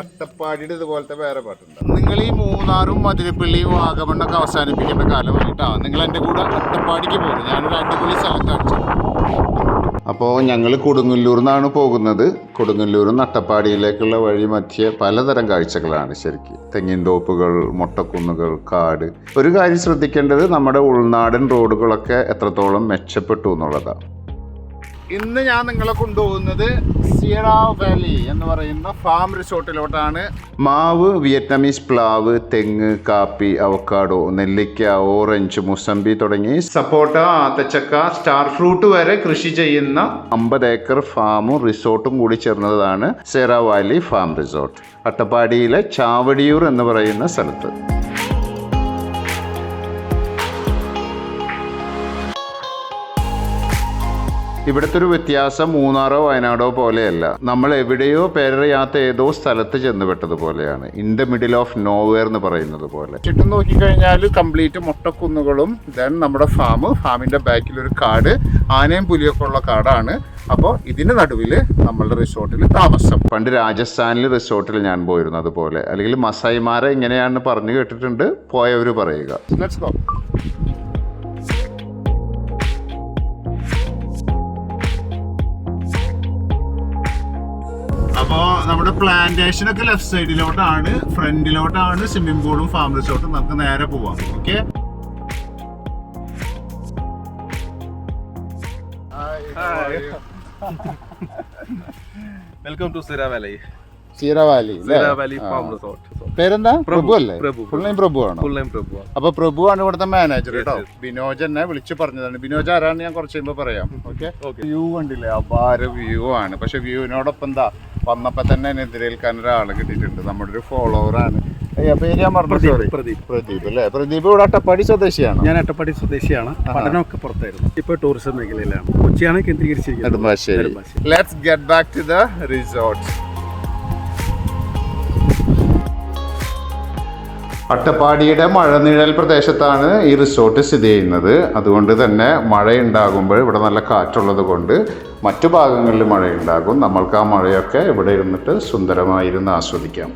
അട്ടപ്പാടിയുടെ ഇതുപോലത്തെ വേറെ പാട്ടുണ്ട്. നിങ്ങൾ ഈ മൂന്നാറും മധുരപ്പള്ളിയും വാഗമണ്ണൊക്കെ അവസാനിപ്പിക്കേണ്ട കാലമായിട്ടാണ് നിങ്ങൾ എന്റെ കൂടെ അട്ടപ്പാടിക്ക് പോകുന്നത് ഞാനൊരു അടിപൊളി സ്ഥലത്താണ് അപ്പോൾ ഞങ്ങൾ കൊടുങ്ങല്ലൂർ നിന്നാണ് പോകുന്നത്. കൊടുങ്ങല്ലൂർ നട്ടപ്പാടിയിലേക്കുള്ള വഴി മധ്യേ പലതരം കാഴ്ചകളാണ് ശരിക്കും. തെങ്ങിൻ തോപ്പുകൾ മുട്ടക്കുന്നുകൾ കാട്. ഒരു കാര്യം ശ്രദ്ധിക്കേണ്ടത് നമ്മുടെ ഉൾനാടൻ റോഡുകളൊക്കെ എത്രത്തോളം മെച്ചപ്പെട്ടു എന്നുള്ളതാണ്. ഇന്ന് ഞാൻ നിങ്ങളെ കൊണ്ടുപോകുന്നത് സിയറ വാലി എന്ന് പറയുന്ന ഫാം റിസോർട്ടിലോട്ടാണ് മാവ് വിയറ്റ്നാമീസ് പ്ലാവ് തെങ്ങ് കാപ്പി അവക്കാഡോ നെല്ലിക്ക ഓറഞ്ച് മുസംബി തുടങ്ങി സപ്പോട്ട ആത്തച്ചക്ക സ്റ്റാർ ഫ്രൂട്ട് വരെ കൃഷി ചെയ്യുന്ന അമ്പത് ഏക്കർ ഫാമും റിസോർട്ടും കൂടി ചേർന്നതാണ് സിയറ വാലി ഫാം റിസോർട്ട് അട്ടപ്പാടിയിലെ ചാവടിയൂർ എന്ന് പറയുന്ന സ്ഥലത്ത്. ഇവിടുത്തെ ഒരു വ്യത്യാസം മൂന്നാറോ വയനാടോ പോലെയല്ല. നമ്മൾ എവിടെയോ പേരറിയാത്ത ഏതോ സ്ഥലത്ത് ചെന്നുപെട്ടതുപോലെയാണ് in the middle of nowhere എന്ന് പറയുന്നത് പോലെ. ചുറ്റും നോക്കിക്കഴിഞ്ഞാൽ കംപ്ലീറ്റ് മുട്ടക്കുന്നുകളും ദെൻ നമ്മുടെ ഫാം ഫാമിന്റെ ബാക്കിൽ ഒരു കാട് ആനയും പുലിയൊക്കെ ഉള്ള കാടാണ്. അപ്പോൾ ഇതിന് നടുവിൽ നമ്മളുടെ റിസോർട്ടിൽ താമസം. പണ്ട് രാജസ്ഥാനിൽ റിസോർട്ടിൽ ഞാൻ പോയിരുന്നു അതുപോലെ അല്ലെങ്കിൽ മസായിമാരെ ഇങ്ങനെയാണെന്ന് പറഞ്ഞു കേട്ടിട്ടുണ്ട്. പോയവർ പറയുക. ലെറ്റ്സ് ഗോ നമ്മുടെ പ്ലാന്റേഷൻ ഒക്കെ ലെഫ്റ്റ് സൈഡിലോട്ടാണ് ഫ്രണ്ടിലോട്ടാണ് സ്വിമ്മിംഗ് പൂളും ഫാം റിസോർട്ടും നമുക്ക് നേരെ പോവാം. Okay welcome to സിര Valley jeera Valley farm resort പേരെന്താ? പ്രഭു. അല്ലേ? ഫുൾ നെയിം പ്രഭു ആണോ? ഫുൾ നെയിം പ്രഭു അപ്പൊ പ്രഭു ആണ് ഇവിടുത്തെ മാനേജർ കേട്ടോ. ബിനോജ് എന്നെ വിളിച്ചു പറഞ്ഞതാണ്. ബിനോജ് ആരാണ് ഞാൻ കുറച്ച് കഴിയുമ്പോ പറയാം. ഓക്കെ. വ്യൂ കണ്ടില്ലേ? അപാര വ്യൂ ആണ്. പക്ഷെ വ്യൂവിനോടൊപ്പം എന്താ? വന്നപ്പോ തന്നെ എന്നെ എതിരേൽക്കാൻ ഒരാൾ കിട്ടിയിട്ടുണ്ട്. നമ്മുടെ ഒരു ഫോളോവർ ആണ്. ഏയ്, പേര് ഞാൻ പറഞ്ഞു പ്രദീപ്, സോറി പ്രദീപ്. പ്രദീപ് അല്ലേ? പ്രദീപ് ഇവിടെ അട്ടപ്പാടി സ്വദേശിയാണ്? ഞാൻ അട്ടപ്പാടി സ്വദേശിയാണ്. പഠനമൊക്കെ പുറത്തായിരുന്നു. ഇപ്പോൾ ടൂറിസം മേഖലയിലാണ്. കൊച്ചിയാണ് കേന്ദ്രീകരിച്ചിരിക്കുന്നത്. Let's get back to the resort അട്ടപ്പാടിയുടെ മഴനിഴൽ പ്രദേശത്താണ് ഈ റിസോർട്ട് സ്ഥിതി ചെയ്യുന്നത്. അതുകൊണ്ട് തന്നെ മഴയുണ്ടാകുമ്പോൾ ഇവിടെ നല്ല കാറ്റുള്ളത് കൊണ്ട് മറ്റു ഭാഗങ്ങളിൽ മഴയുണ്ടാകും. നമ്മൾക്ക് ആ മഴയൊക്കെ ഇവിടെ ഇരുന്നിട്ട് സുന്ദരമായിരുന്ന് ആസ്വദിക്കാം.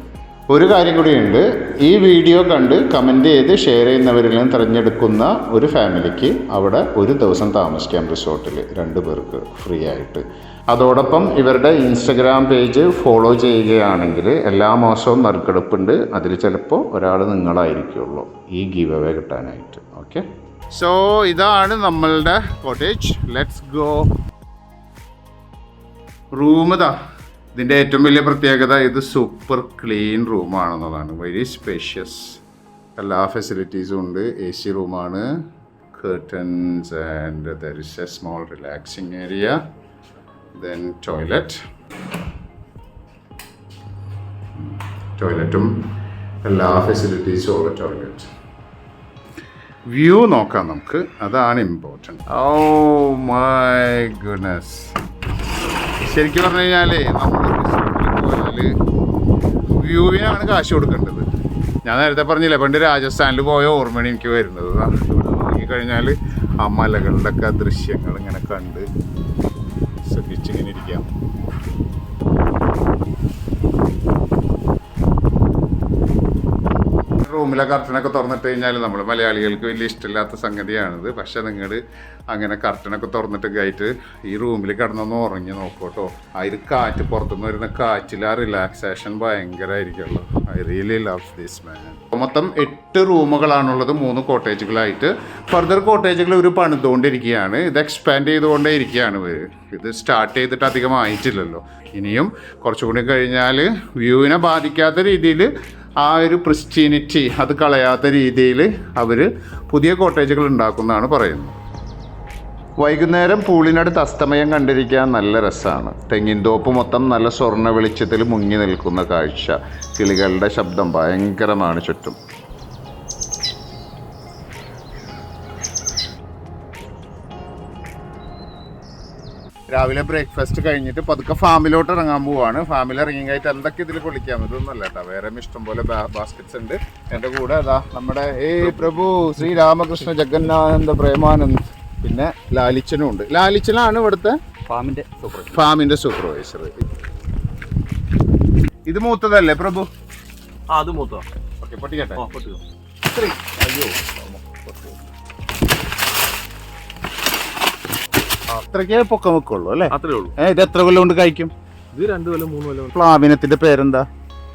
ഒരു കാര്യം കൂടിയുണ്ട്. ഈ വീഡിയോ കണ്ട് കമന്റ് ചെയ്ത് ഷെയർ ചെയ്യുന്നവരിൽ നിന്ന് തിരഞ്ഞെടുക്കുന്ന ഒരു ഫാമിലിക്ക് അവിടെ ഒരു ദിവസം താമസിക്കാം റിസോർട്ടിൽ രണ്ട് പേർക്ക് ഫ്രീ ആയിട്ട്. അതോടൊപ്പം ഇവരുടെ ഇൻസ്റ്റഗ്രാം പേജ് ഫോളോ ചെയ്യുകയാണെങ്കിൽ എല്ലാ മാസവും നറുക്കെടുപ്പുണ്ട്. അതിൽ ചിലപ്പോൾ ഒരാൾ നിങ്ങളായിരിക്കുള്ളൂ. ഈ ഗീവ് അവേ കിട്ടാനായിട്ട്. ഓക്കെ സോ ഇതാണ് നമ്മളുടെ കോട്ടേജ് ലെറ്റ്സ് ഗോ റൂം ഇതാ. ഇതിന്റെ ഏറ്റവും വലിയ പ്രത്യേകത ഇത് സൂപ്പർ ക്ലീൻ റൂമാണെന്നതാണ് വെരി സ്പേഷ്യസ് എല്ലാ ഫെസിലിറ്റീസും ഉണ്ട്. എ സി റൂമാണ് curtains and there is a small relaxing area then toilet ടോയ്ലറ്റും എല്ലാ ഫെസിലിറ്റീസും ഉള്ള ടോയ്ലറ്റ് വ്യൂ നോക്കാം നമുക്ക്. അതാണ് ഇമ്പോർട്ടന്റ് ഓ മൈ ഗുഡ്നസ് ശരിക്കും പറഞ്ഞു കഴിഞ്ഞാലേ നമ്മൾ പോയാൽ വ്യൂവിനാണ് കാശ് കൊടുക്കേണ്ടത്. ഞാൻ നേരത്തെ പറഞ്ഞില്ലേ പണ്ട് രാജസ്ഥാനിൽ പോയ ഓർമ്മയാണ് എനിക്ക് വരുന്നത്. ഇവിടെ നോക്കിക്കഴിഞ്ഞാൽ ആ മലകളുടെ ഒക്കെ ദൃശ്യങ്ങൾ ഇങ്ങനെ കണ്ട് റൂമിലെ കർട്ടനൊക്കെ തുറന്നിട്ട് കഴിഞ്ഞാൽ നമ്മൾ മലയാളികൾക്ക് വലിയ ഇഷ്ടമില്ലാത്ത സംഗതിയാണിത്. പക്ഷെ നിങ്ങൾ അങ്ങനെ കർട്ടനൊക്കെ തുറന്നിട്ട് കയറ്റ് ഈ റൂമിൽ കിടന്നൊന്ന് ഉറങ്ങി നോക്കോട്ടോ. അതിൽ കാറ്റ് പുറത്തുനിന്ന് വരുന്ന കാറ്റിൽ ആ relaxation ഭയങ്കരമായിരിക്കുള്ളൂ I really love this man മൊത്തം എട്ട് റൂമുകളാണുള്ളത് മൂന്ന് കോട്ടേജുകളായിട്ട്. ഫർദർ കോട്ടേജുകൾ ഒരു പണിതുകൊണ്ടിരിക്കുകയാണ്. ഇത് എക്സ്പാൻഡ് ചെയ്തുകൊണ്ടേ ഇരിക്കുകയാണ് ഇവർ ഇത് സ്റ്റാർട്ട് ചെയ്തിട്ട് അധികം ആയിട്ടില്ലല്ലോ. ഇനിയും കുറച്ചുകൂടി കഴിഞ്ഞാൽ വ്യൂവിനെ ബാധിക്കാത്ത രീതിയിൽ ആ ഒരു പ്രിസ്റ്റീനിറ്റി അത് കളയാത്ത രീതിയിൽ അവർ പുതിയ കോട്ടേജുകൾ ഉണ്ടാക്കുന്നതാണ് പറയുന്നത്. വൈകുന്നേരം പൂളിനടുത്ത് അസ്തമയം കണ്ടിരിക്കാൻ നല്ല രസമാണ് തെങ്ങിൻതോപ്പ് മൊത്തം നല്ല സ്വർണ വെളിച്ചത്തിൽ മുങ്ങി നിൽക്കുന്ന കാഴ്ച. കിളികളുടെ ശബ്ദം ഭയങ്കരമാണ് ചുറ്റും. രാവിലെ ബ്രേക്ക്ഫാസ്റ്റ് കഴിഞ്ഞിട്ട് പതുക്കെ ഫാമിലോട്ട് ഇറങ്ങാൻ പോവാണ്. ഫാമിൽ ഇറങ്ങി കഴിഞ്ഞിട്ട് എന്തൊക്കെ ഇതിൽ പൊളിക്കാം ഇതൊന്നല്ല കേട്ടോ. വേറെ ഇഷ്ടംപോലെ ബാസ്ക്കറ്റ്സ് ഉണ്ട്. എന്റെ കൂടെ അതാ നമ്മുടെ ഏ പ്രഭു ശ്രീരാമകൃഷ്ണ ജഗന്നാനന്ദ പ്രേമാനന്ദ് പിന്നെ ലാലിച്ചനും ഉണ്ട്. ലാലിച്ചനാണ് ഇവിടുത്തെ? ഫാമിന്റെ ഫാമിന്റെ സൂപ്പർവൈസർ ഇത് മൂത്തതല്ലേ പ്രഭു? ആ അത് മൂത്തോ ഓക്കെ പൊട്ടിക്കട്ടെ. അയ്യോ. അത്രയ്ക്കേ പൊക്കം വെക്കുള്ളൂ അല്ലേ? അത്രേ ഉള്ളൂ. ഏ ഇത് എത്ര കൊല്ലം കൊണ്ട് കഴിക്കും? ഇത് രണ്ട് കൊല്ലം മൂന്ന് കൊല്ലം പ്ലാവിനത്തിന്റെ പേരെന്താ?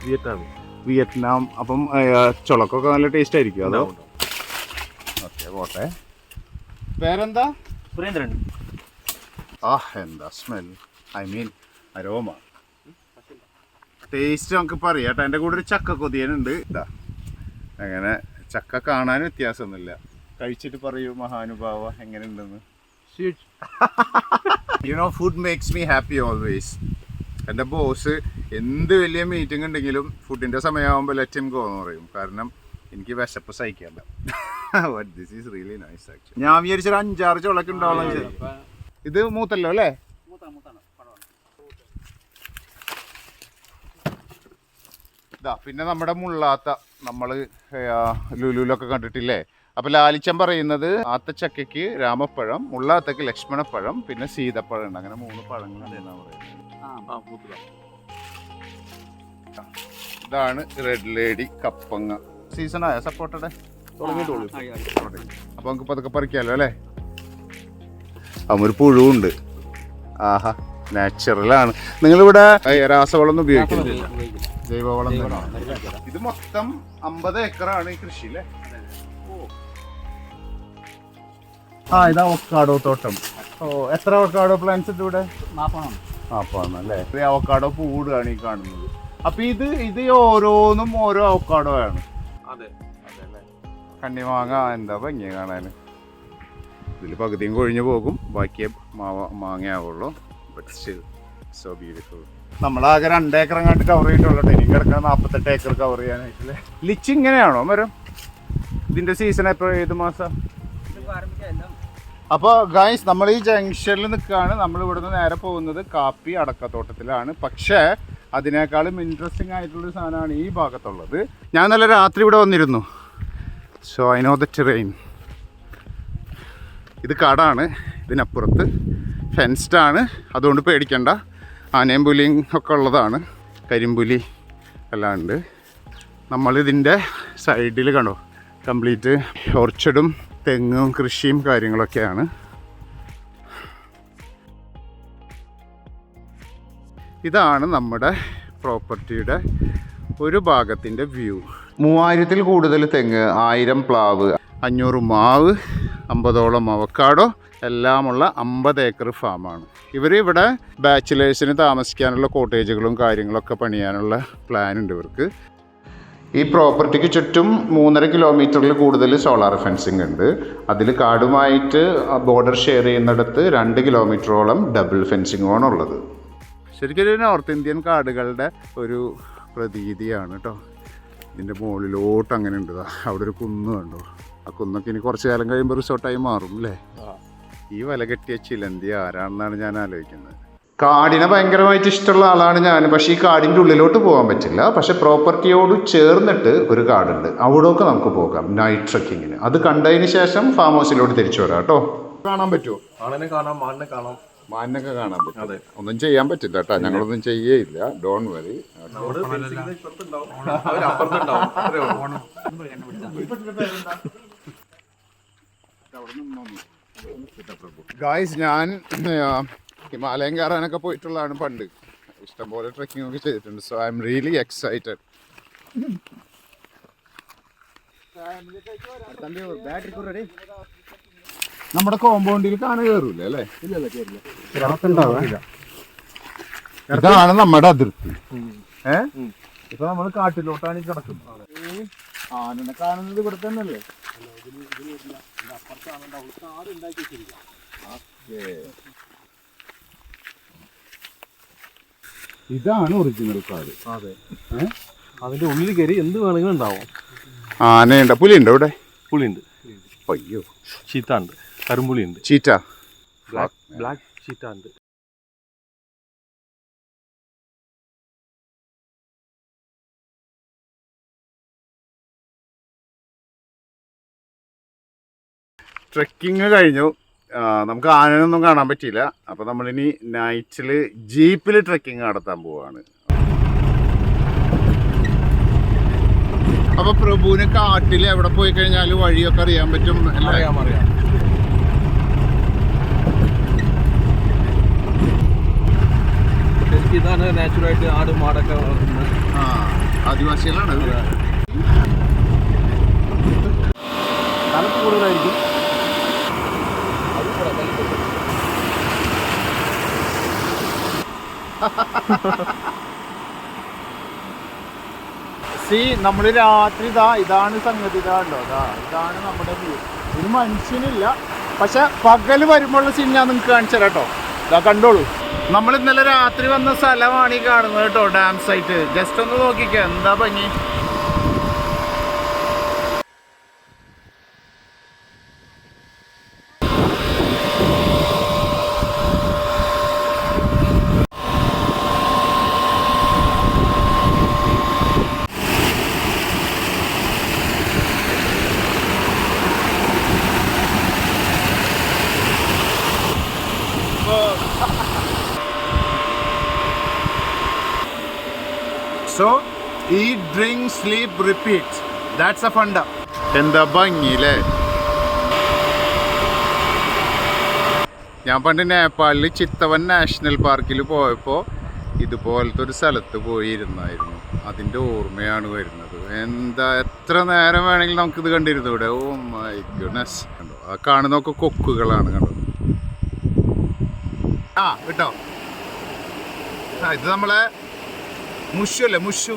വിയറ്റ്നാമി. വിയറ്റ്നാം. അപ്പം ചുളക്കൊക്കെ നല്ല ടേസ്റ്റ് ആയിരിക്കും അതോ? ഓക്കെ പോട്ടെ. പേരെന്താ? സുരേന്ദ്രൻ. ആ എന്താ smell I mean aroma taste നമുക്ക് പറയാം കേട്ടോ. എന്റെ കൂടെ ഒരു ചക്ക കൊതിയനുണ്ട്. ഇതാ. അങ്ങനെ ചക്ക കാണാൻ വ്യത്യാസമൊന്നുമില്ല. കഴിച്ചിട്ട് പറയൂ മഹാനുഭാവ എങ്ങനെയുണ്ടെന്ന്? You know food makes me happy always എന്റെ ബോസ് എന്ത് വലിയ മീറ്റിംഗ് ഉണ്ടെങ്കിലും ഫുഡിന്റെ സമയമാകുമ്പോൾ ലെറ്റ് ഗോ എന്ന് പറയും. കാരണം എനിക്ക് വിശപ്പ് സഹിക്കാൻ but this is really nice actually ഞാൻ വിചാരിച്ചൊരു അഞ്ചാറ് ചുളക്ക് ഉണ്ടാവണം ഇത് മൂത്തല്ലോ അല്ലേ? ഇതാ പിന്നെ നമ്മുടെ മുള്ളാത്ത നമ്മൾ ലുലുലൊക്കെ കണ്ടിട്ടില്ലേ? അപ്പൊ ലാലിച്ചൻ പറയുന്നത് ആത്തച്ചക്കയ്ക്ക് രാമപ്പഴം മുള്ളാത്തക്ക് ലക്ഷ്മണപ്പഴം പിന്നെ സീതപ്പഴം ഉണ്ട്. അങ്ങനെ മൂന്ന് പഴങ്ങളുണ്ട് എന്നാ പറയുന്നത്. ഇതാണ് റെഡ് ലേഡി കപ്പങ്ങ. സീസൺ ആയ? സപ്പോർട്ടടെ തുടങ്ങിയിട്ടുള്ളൂ. അപ്പൊ നമുക്ക് പതുക്കെ പറിക്കാലോ അല്ലേ? അവൻ ഒരു പുഴുവുണ്ട്. ആഹാ നാച്ചുറലാണ് നിങ്ങളിവിടെ ഇവിടെ രാസവളം ഉപയോഗിക്കുന്നില്ല ജൈവവളം ഇത് മൊത്തം അമ്പത് ഏക്കറാണ് ഈ കൃഷി അല്ലേ ആ ഇതാ ഒക്കാടോ തോട്ടം. ഓ എത്ര ഒക്കാടോ പ്ലാന്റ്സ് ഉണ്ട് ഇവിടെ? നാപ്പാണ് അല്ലേ? ഇത് അവക്കാടോ പൂടാണ് ഈ കാണുന്നത്. അപ്പൊ ഇത് ഇത് ഓരോന്നും ഓരോ അവക്കാടോ ആണ്. കണ്ണിമാങ്ങ എന്താ ഭംഗി കാണാൻ? ഇതിൽ പകുതിയും കൊഴിഞ്ഞു പോകും. ബാക്കിയെ മാവ മാങ്ങയാവുള്ളൂ. ബട്ട് സ്റ്റിൽ സോ ബ്യൂട്ടിഫുൾ നമ്മളാകെ രണ്ട് ഏക്കർ കണ്ട് കവർ ചെയ്തിട്ടുള്ളൂ ഇനി കിടക്കണം നാൽപ്പത്തെട്ട് ഏക്കർ കവർ ചെയ്യാനായിട്ടില്ലേ? ലിച്ച് ഇങ്ങനെയാണോ മരം? ഇതിന്റെ സീസൺ എപ്പോഴും? ഏത് മാസം? അപ്പോൾ ഗായ്സ് നമ്മൾ ഈ ജംഗ്ഷനിൽ നിൽക്കുകയാണ്. നമ്മൾ ഇവിടുന്ന് നേരെ പോകുന്നത് കാപ്പി അടക്കത്തോട്ടത്തിലാണ്. പക്ഷേ അതിനേക്കാളും ഇൻട്രസ്റ്റിംഗ് ആയിട്ടുള്ളൊരു സാധനമാണ് ഈ ഭാഗത്തുള്ളത്. ഞാൻ നല്ല രാത്രി ഇവിടെ വന്നിരുന്നു. So I know the train ഇത് കാടാണ്. ഇതിനപ്പുറത്ത് ഫെൻസ്ഡാണ് അതുകൊണ്ട് പേടിക്കണ്ട. ആനയും പുലിയും ഒക്കെ ഉള്ളതാണ്. കരിമ്പുലി അല്ലാണ്ട് നമ്മളിതിന്റെ സൈഡിൽ കണ്ടോ? കംപ്ലീറ്റ് ഓർച്ചഡും തെങ്ങും കൃഷിയും കാര്യങ്ങളൊക്കെയാണ്. ഇതാണ് നമ്മുടെ പ്രോപ്പർട്ടിയുടെ ഒരു ഭാഗത്തിന്റെ വ്യൂ. മൂവായിരത്തിൽ കൂടുതൽ തെങ്ങ് ആയിരം പ്ലാവ്. അഞ്ഞൂറ് മാവ് അമ്പതോളം അവക്കാടോ എല്ലാമുള്ള അമ്പത് ഏക്കർ ഫാമാണ്. ഇവർ ഇവിടെ ബാച്ചിലേഴ്സിന് താമസിക്കാനുള്ള കോട്ടേജുകളും കാര്യങ്ങളൊക്കെ പണിയാനുള്ള പ്ലാൻ ഉണ്ട് ഇവർക്ക്. ഈ പ്രോപ്പർട്ടിക്ക് ചുറ്റും മൂന്നര കിലോമീറ്ററിൽ കൂടുതൽ സോളാർ ഫെൻസിങ് ഉണ്ട്. അതിൽ കാടുമായിട്ട് ബോർഡർ ഷെയർ ചെയ്യുന്നിടത്ത് രണ്ട് കിലോമീറ്ററോളം ഡബിൾ ഫെൻസിങ്ങുമാണ് ഉള്ളത്. ശരിക്കും ഒരു നോർത്ത് ഇന്ത്യൻ കാടുകളുടെ ഒരു പ്രതീതിയാണ് കേട്ടോ ഇതിന്റെ മുകളിലോട്ട് അങ്ങനെ ഉണ്ട്. അവിടെ ഒരു കുന്ന് കണ്ടോ? ആ കുന്നൊക്കെ ഇനി കുറച്ച് കാലം കഴിയുമ്പോൾ റിസോർട്ടായി മാറും അല്ലേ ഈ വല കെട്ടിയ ചിലന്തി ആരാണെന്നാണ് ഞാൻ ആലോചിക്കുന്നത്. കാടിനെ ഭയങ്കരമായിട്ട് ഇഷ്ടമുള്ള ആളാണ് ഞാൻ പക്ഷേ ഈ കാടിന്റെ ഉള്ളിലോട്ട് പോകാൻ പറ്റില്ല. പക്ഷേ പ്രോപ്പർട്ടിയോട് ചേർന്നിട്ട് ഒരു കാടുണ്ട്. അവിടെയൊക്കെ നമുക്ക് പോകാം നൈറ്റ് ട്രക്കിങ്ങിന് അത് കണ്ടതിന് ശേഷം ഫാം ഹൗസിലോട്ട് തിരിച്ചു വരാം കേട്ടോ. കാണാൻ പറ്റുമോ? ആണിനെ കാണാം മാനിനെ കാണാം. മാനൊക്കെ കാണാൻ പറ്റും. ഒന്നും ചെയ്യാൻ പറ്റില്ല കേട്ടോ. ഞങ്ങളൊന്നും ചെയ്യേയില്ല. ഡോൺ വരി ഗായ്സ് ഞാൻ ഹിമാലയം കയറാനൊക്കെ പോയിട്ടുള്ളതാണ് പണ്ട്. ഇഷ്ടംപോലെ ട്രക്കിംഗ് ഒക്കെ ചെയ്തിട്ടുണ്ട്. So I am really excited നമ്മുടെ കോമ്പൗണ്ടിൽ കാണ കയറൂല അല്ലേ? ഇതാണ് നമ്മുടെ അതിർത്തി. ഏ? ഇപ്പൊ നമ്മൾ കാട്ടിലോട്ടാണ് കിടക്കുന്നത്. ആനനെ കാണുന്നത് ഇവിടെ തന്നെയല്ലേ? ഇതാണ് ഒറിജിനൽ കാട്. അതെ. അതിന്റെ ഉള്ളിൽ കയറി എന്ത് വേണമെങ്കിലും ഉണ്ടാവും ആനയുണ്ട് പുലിയുണ്ടോ ഇവിടെ? പുലിയുണ്ട്. അയ്യോ. ചീത്ത ഉണ്ട് കരുമ്പുളിയുണ്ട് ചീറ്റ ബ്ലാക്ക് ചീറ്റ ഉണ്ട് ട്രക്കിങ് കഴിഞ്ഞു. നമുക്ക് ആനയൊന്നും കാണാൻ പറ്റിയില്ല. അപ്പോൾ നമ്മളിനി നൈറ്റിൽ ജീപ്പിൽ ട്രക്കിംഗ് നടത്താൻ പോവാണ്. അപ്പോൾ പ്രഭുവിന് കാട്ടിൽ എവിടെ പോയി കഴിഞ്ഞാൽ വഴിയൊക്കെ അറിയാൻ പറ്റും? അറിയാം അറിയാം. ശരിക്കും ഇതാണ് നാച്ചുറലായിട്ട് ആടും മാടൊക്കെ വളർത്തുന്നത്. ആ ആദിവാസികളാണ് സി നമ്മൾ രാത്രി ഇതാ ഇതാണ് സംഗതി ഇതാണല്ലോ അതാ ഇതാണ് നമ്മുടെ വ്യൂ ഇത് മനുഷ്യനില്ല. പക്ഷെ പകൽ വരുമ്പോഴുള്ള സീൻ ഞാൻ നിങ്ങൾക്ക് കാണിച്ചു തരാം കേട്ടോ ഇതാ കണ്ടോളൂ. നമ്മൾ ഇന്നലെ രാത്രി വന്ന സ്ഥലമാണ് ഈ കാണുന്നത് കേട്ടോ ഡാം സൈറ്റ് ജസ്റ്റ് ഒന്ന് നോക്കിക്കോ എന്താ ഭംഗി? സോ ഈ drink sleep repeat that's a Funtouch എന്താ ഭംഗിയില്ലേ? ഞാൻ പണ്ട് നേപ്പാളിൽ ചിത്തവൻ നാഷണൽ പാർക്കിൽ പോയപ്പോൾ ഇതുപോലത്തെ ഒരു സ്ഥലത്ത് പോയിരുന്നായിരുന്നു. അതിന്റെ ഓർമ്മയാണ് വരുന്നത്. എന്താ എത്ര നേരം വേണമെങ്കിലും നമുക്കിത് കണ്ടിരുന്നു ഇവിടെ? ഓ മൈ ഗുഡ്നസ് കണ്ടോ? ആ കാണുന്നൊക്കെ കൊക്കുകളാണ് കണ്ടോ? ആ കിട്ടോ. ആ ഇത് നമ്മളെ മുഷു അല്ലേ? മുഷു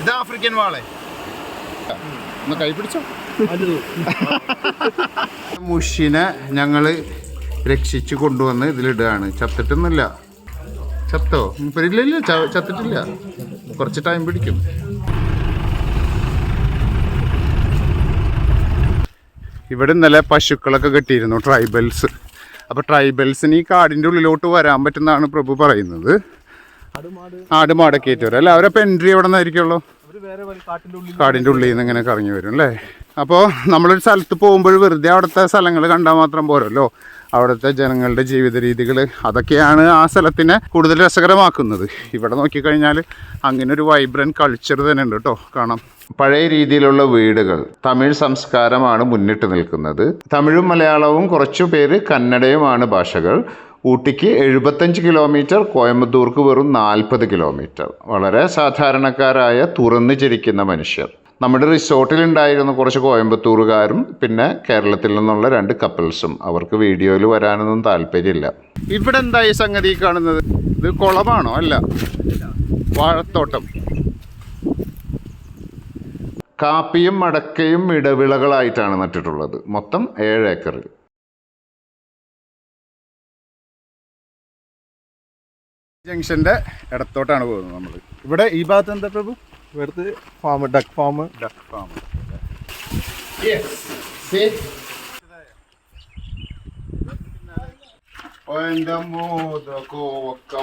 ഇത് ആഫ്രിക്കൻ വാളെ. ഒന്ന് കൈ പിടിച്ചോ. മുഷിനെ ഞങ്ങൾ രക്ഷിച്ച് കൊണ്ടുവന്ന് ഇതിലിടുകയാണ്. ചത്തിട്ടൊന്നുമില്ല. ചത്തോ? ഇല്ല ഇല്ല ചത്തിട്ടില്ല. കുറച്ച് ടൈം പിടിക്കും. ഇവിടെ ഇന്നലെ പശുക്കളൊക്കെ കിട്ടിയിരുന്നു ട്രൈബൽസ് അപ്പോൾ ട്രൈബൽസിന് ഈ കാടിന്റെ ഉള്ളിലോട്ട് വരാൻ പറ്റുന്നതാണ് പ്രഭു പറയുന്നത്. ആടുമാട്. കയറ്റി മാടൊക്കെ ആയിട്ട് വരും. അല്ല? അവരപ്പോൾ എൻട്രി എവിടെ നിന്നായിരിക്കുള്ളൂ? കാടിന്റെ ഉള്ളിൽ നിന്ന് ഇങ്ങനെ കറങ്ങി വരും അല്ലേ? അപ്പോൾ നമ്മളൊരു സ്ഥലത്ത് പോകുമ്പോൾ വെറുതെ അവിടുത്തെ സ്ഥലങ്ങൾ കണ്ടാൽ മാത്രം പോരല്ലോ. അവിടുത്തെ ജനങ്ങളുടെ ജീവിത രീതികൾ അതൊക്കെയാണ് ആ സ്ഥലത്തിനെ കൂടുതൽ രസകരമാക്കുന്നത്. ഇവിടെ നോക്കിക്കഴിഞ്ഞാൽ അങ്ങനെ ഒരു വൈബ്രന്റ് കൾച്ചർ തന്നെ ഉണ്ട് കേട്ടോ കാണാം. പഴയ രീതിയിലുള്ള വീടുകൾ തമിഴ് സംസ്കാരമാണ് മുന്നിട്ട് നിൽക്കുന്നത്. തമിഴും മലയാളവും കുറച്ചു പേര് കന്നഡയുമാണ് ഭാഷകൾ. ഊട്ടിക്ക് എഴുപത്തഞ്ച് കിലോമീറ്റർ കോയമ്പത്തൂർക്ക് വെറും നാൽപ്പത് കിലോമീറ്റർ. വളരെ സാധാരണക്കാരായ തുറന്നു ചിരിക്കുന്ന മനുഷ്യർ. നമ്മുടെ റിസോർട്ടിൽ ഉണ്ടായിരുന്ന കുറച്ച് കോയമ്പത്തൂറുകാരും പിന്നെ കേരളത്തിൽ നിന്നുള്ള രണ്ട് കപ്പിൾസും അവർക്ക് വീഡിയോയിൽ വരാനൊന്നും താല്പര്യമില്ല. ഇവിടെ എന്തായി സംഗതി കാണുന്നത്? ഇത് കുളമാണോ? അല്ല. വാഴത്തോട്ടം. കാപ്പിയും മടക്കയും ഇടവിളകളായിട്ടാണ് നട്ടിട്ടുള്ളത്. മൊത്തം ഏഴ് ഏക്കറിൽ. ജംഗ്ഷന്റെ ഇടത്തോട്ടാണ് പോകുന്നത് നമ്മൾ ഇവിടെ ഈ ഭാഗത്ത് എന്താ പ്രഭു? വെറുതെ farm duck farm duck farm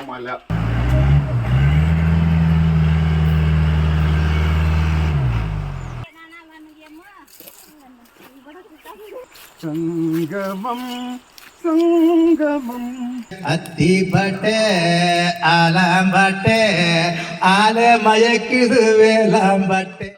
മല സംഗമം சங்கமம். அத்திப்பட்ட அலாம்பட்ட ஆல மயக்குது வேலாம்பட்ட.